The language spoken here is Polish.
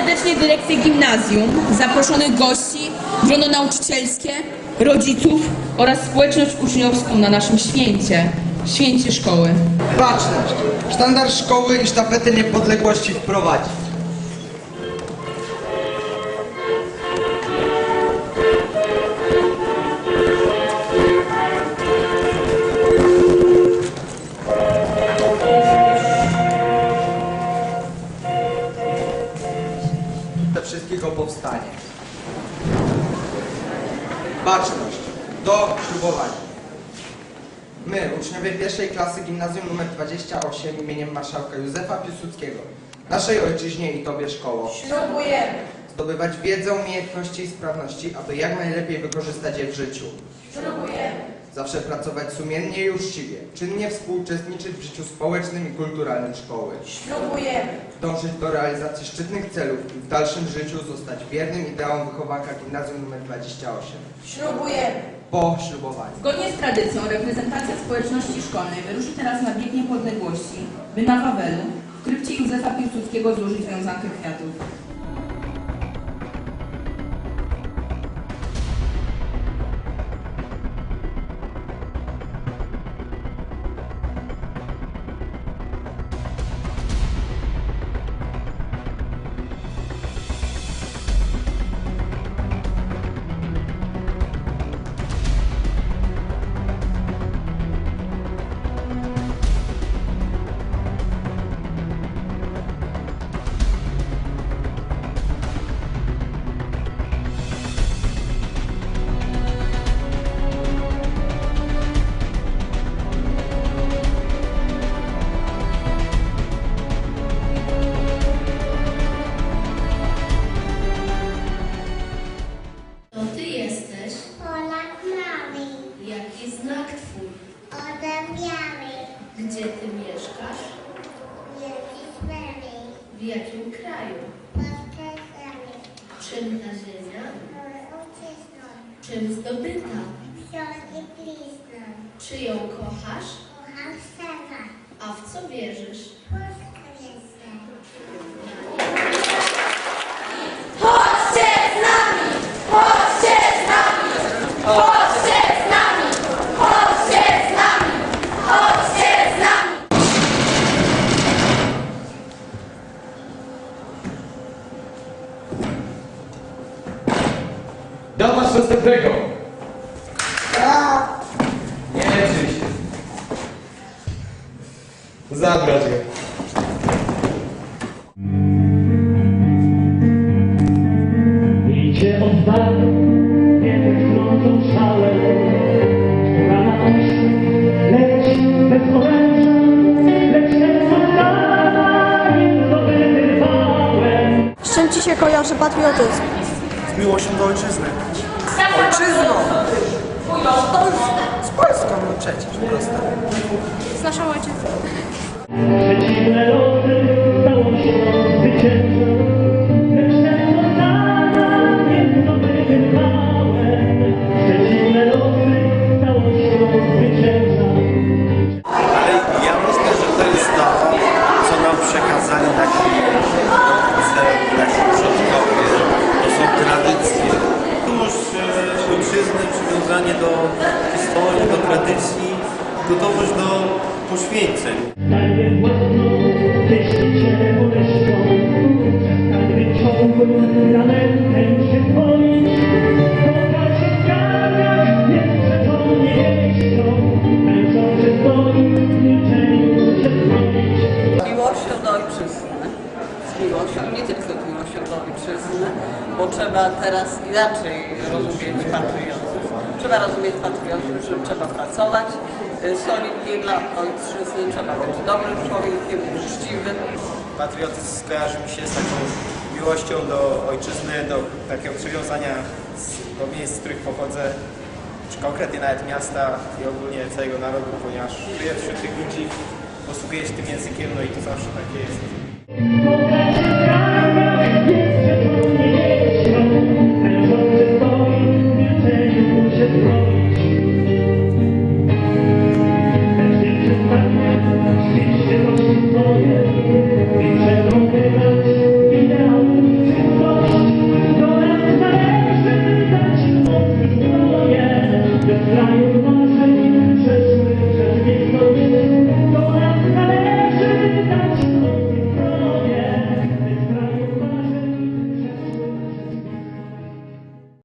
serdecznie dyrekcję gimnazjum, zaproszonych gości, grono nauczycielskie, rodziców oraz społeczność uczniowską na naszym święcie, święcie szkoły. Baczność. Sztandar szkoły i sztafety niepodległości wprowadzić. Wszystkiego powstanie. Baczność. Do ślubowania. My, uczniowie pierwszej klasy gimnazjum nr 28 imieniem marszałka Józefa Piłsudskiego, naszej ojczyźnie i Tobie szkoło, Ślubujemy. zdobywać wiedzę, umiejętności i sprawności, aby jak najlepiej wykorzystać je w życiu. Ślubujemy. Zawsze pracować sumiennie i uczciwie, czynnie współuczestniczyć w życiu społecznym i kulturalnym szkoły, Ślubujemy. dążyć do realizacji szczytnych celów i w dalszym życiu zostać wiernym ideałom wychowanka gimnazjum nr 28. Ślubujemy. Po ślubowaniu. Zgodnie z tradycją reprezentacja społeczności szkolnej wyruszy teraz na bieg niepodległości, by na Wawelu w krypcie Józefa Piłsudskiego złożyć wiązankę kwiatów. Jakim kraju? Czym ta ziemia? Czym zdobyta? Czy ją kochasz? kocham serwa, A w co wierzysz? Dawać następnego. Nie leczy się. Zabrać go. Idzie która ma oczy, lecz bez oręża, lecz zdobyty. Z czym ci się kojarzy patriotyzm? Z miłością do ojczyzny. Ojczyzną! Z Polską, no przecież. Z naszą ojczyzną. Przeciwne losy stało się przywiązanie do historii, do tradycji, gotowość do poświęceń. Miłością do ojczyzny, z miłością, nie tylko z miłością do ojczyzny, bo trzeba teraz inaczej rozumieć patriotyzm. Trzeba rozumieć patriotyzm, że trzeba pracować y, solidnie dla ojczyzny, trzeba być dobrym człowiekiem, uczciwym. Patriotyzm skojarzy mi się z taką miłością do ojczyzny, do takiego przywiązania do miejsc, z których pochodzę, czy konkretnie nawet miasta i ogólnie całego narodu, ponieważ żyję wśród tych ludzi, posługuję się tym językiem, no i to zawsze takie jest.